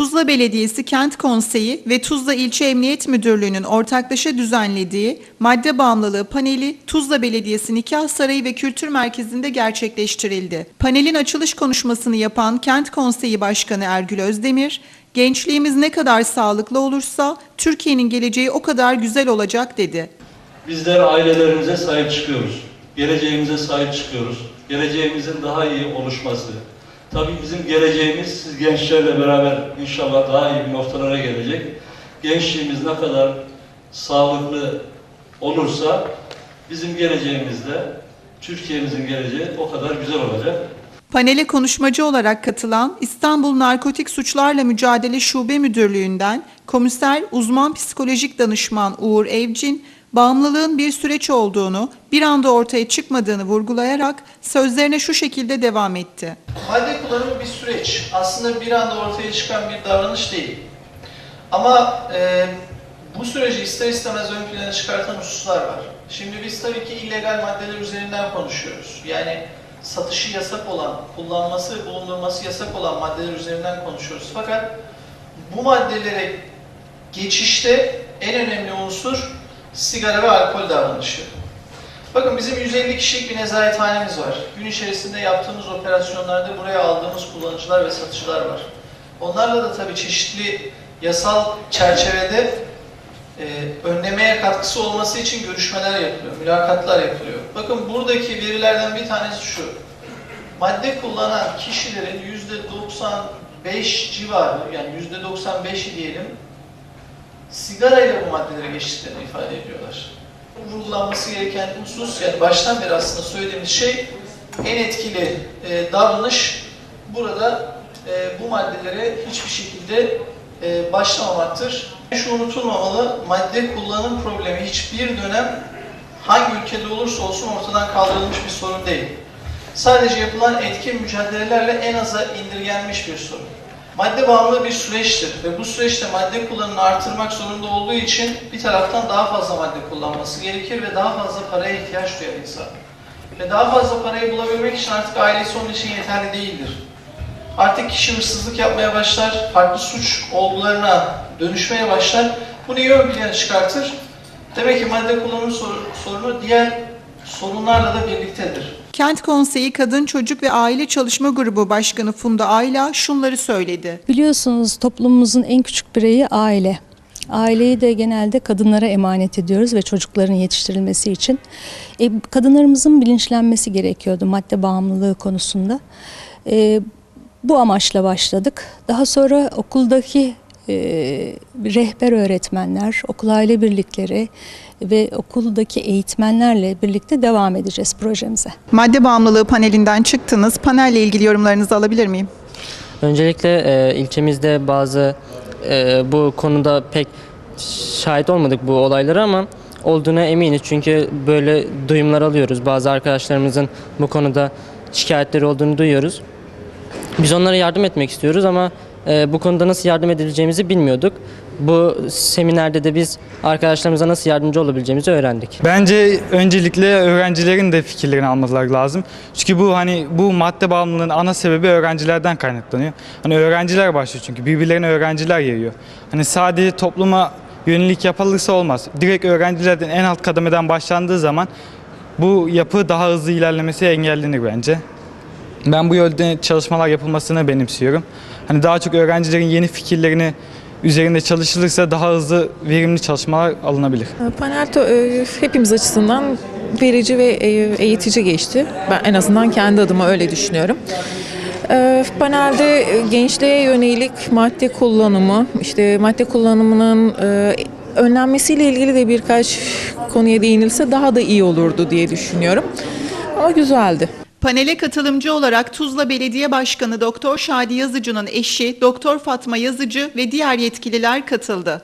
Tuzla Belediyesi Kent Konseyi ve Tuzla İlçe Emniyet Müdürlüğü'nün ortaklaşa düzenlediği madde bağımlılığı paneli Tuzla Belediyesi Nikah Sarayı ve Kültür Merkezi'nde gerçekleştirildi. Panelin açılış konuşmasını yapan Kent Konseyi Başkanı Ergül Özdemir, gençliğimiz ne kadar sağlıklı olursa Türkiye'nin geleceği o kadar güzel olacak dedi. Bizler ailelerimize sahip çıkıyoruz. Geleceğimize sahip çıkıyoruz. Geleceğimizin daha iyi oluşması. Tabii bizim geleceğimiz siz gençlerle beraber inşallah daha iyi bir noktalara gelecek. Gençliğimiz ne kadar sağlıklı olursa bizim geleceğimizde Türkiye'mizin geleceği o kadar güzel olacak. Panele konuşmacı olarak katılan İstanbul Narkotik Suçlarla Mücadele Şube Müdürlüğü'nden komiser uzman psikolojik danışman Uğur Evcin, bağımlılığın bir süreç olduğunu, bir anda ortaya çıkmadığını vurgulayarak sözlerine şu şekilde devam etti. Madde kullanımı bir süreç. Aslında bir anda ortaya çıkan bir davranış değil. Ama e, bu süreci ister istemez ön plana çıkartan hususlar var. Şimdi biz tabii ki illegal maddeler üzerinden konuşuyoruz. Yani satışı yasak olan, kullanması, bulundurması yasak olan maddeler üzerinden konuşuyoruz. Fakat bu maddelere geçişte en önemli unsur sigara ve alkol davranışı. Bakın bizim 150 kişilik bir nezarethanemiz var. Gün içerisinde yaptığımız operasyonlarda buraya aldığımız kullanıcılar ve satıcılar var. Onlarla da tabii çeşitli yasal çerçevede e, önlemeye katkısı olması için görüşmeler yapılıyor, mülakatlar yapılıyor. Bakın buradaki verilerden bir tanesi şu. Madde kullanan kişilerin %95 civarı, yani %95'i diyelim, sigarayla bu maddelere geçtiklerini ifade ediyorlar. Vurgulanması gereken husus, yani baştan beri aslında söylediğimiz şey en etkili e, davranış burada e, bu maddelere hiçbir şekilde e, başlamamaktır. Şu unutulmamalı, madde kullanım problemi hiçbir dönem hangi ülkede olursa olsun ortadan kaldırılmış bir sorun değil. Sadece yapılan etkin mücadelelerle en aza indirgenmiş bir sorun. Madde bağımlılığı bir süreçtir ve bu süreçte madde kullanımını artırmak zorunda olduğu için bir taraftan daha fazla madde kullanması gerekir ve daha fazla paraya ihtiyaç duyar insan. Ve daha fazla parayı bulabilmek için artık ailesi onun için yeterli değildir. Artık kişi hırsızlık yapmaya başlar, farklı suç olgularına dönüşmeye başlar. Bu neyi ön plana çıkartır? Demek ki madde kullanımı sor- sorunu diğer sorunlarla da birliktedir. Kent Konseyi Kadın Çocuk ve Aile Çalışma Grubu Başkanı Funda Ayla şunları söyledi. Biliyorsunuz toplumumuzun en küçük bireyi aile. Aileyi de genelde kadınlara emanet ediyoruz ve çocukların yetiştirilmesi için. E, kadınlarımızın bilinçlenmesi gerekiyordu madde bağımlılığı konusunda. E, bu amaçla başladık. Daha sonra okuldaki e, rehber öğretmenler, okul aile birlikleri ve okuldaki eğitmenlerle birlikte devam edeceğiz projemize. Madde bağımlılığı panelinden çıktınız. Panelle ilgili yorumlarınızı alabilir miyim? Öncelikle e, ilçemizde bazı e, bu konuda pek şahit olmadık bu olaylara ama olduğuna eminiz. Çünkü böyle duyumlar alıyoruz. Bazı arkadaşlarımızın bu konuda şikayetleri olduğunu duyuyoruz. Biz onlara yardım etmek istiyoruz ama e, bu konuda nasıl yardım edileceğimizi bilmiyorduk. Bu seminerde de biz arkadaşlarımıza nasıl yardımcı olabileceğimizi öğrendik. Bence öncelikle öğrencilerin de fikirlerini almaları lazım. Çünkü bu hani bu madde bağımlılığının ana sebebi öğrencilerden kaynaklanıyor. Hani öğrenciler başlıyor çünkü birbirlerine öğrenciler yayıyor. Hani sadece topluma yönelik yapılırsa olmaz. Direkt öğrencilerden en alt kademeden başlandığı zaman bu yapı daha hızlı ilerlemesi engellenir bence. Ben bu yönde çalışmalar yapılmasını benimsiyorum. Hani daha çok öğrencilerin yeni fikirlerini üzerinde çalışılırsa daha hızlı verimli çalışmalar alınabilir. Panel to- e, hepimiz açısından verici ve e, eğitici geçti. Ben en azından kendi adıma öyle düşünüyorum. E, Panelde e, gençliğe yönelik madde kullanımı, işte madde kullanımının önlenmesiyle ilgili de birkaç konuya değinilse daha da iyi olurdu diye düşünüyorum. Ama güzeldi. Panele katılımcı olarak Tuzla Belediye Başkanı Doktor Şadi Yazıcı'nın eşi Doktor Fatma Yazıcı ve diğer yetkililer katıldı.